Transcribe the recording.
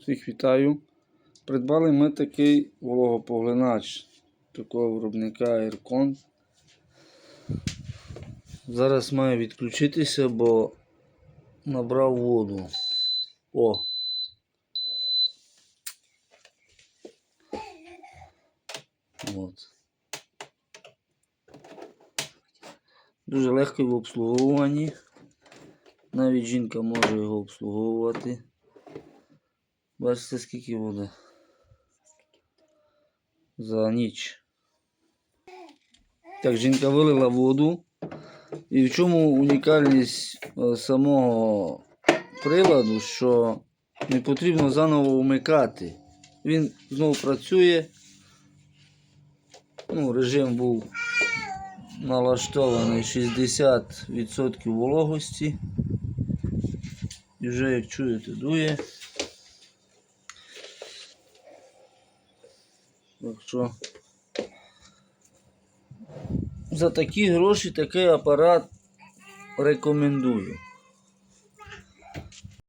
Всіх вітаю. Придбали ми такий вологопоглинач такого виробника Aircon. Зараз має відключитися, бо набрав воду. О! От. Дуже легкий в обслуговуванні. Навіть жінка може його обслуговувати. Бачите, скільки води? За ніч. Так, жінка вилила воду. І в чому унікальність е, самого приладу, що не потрібно заново вмикати. Він знову працює. Ну, режим був налаштований 60% вологості. І вже, як чуєте, дує. Так що за такі гроші такий апарат рекомендую.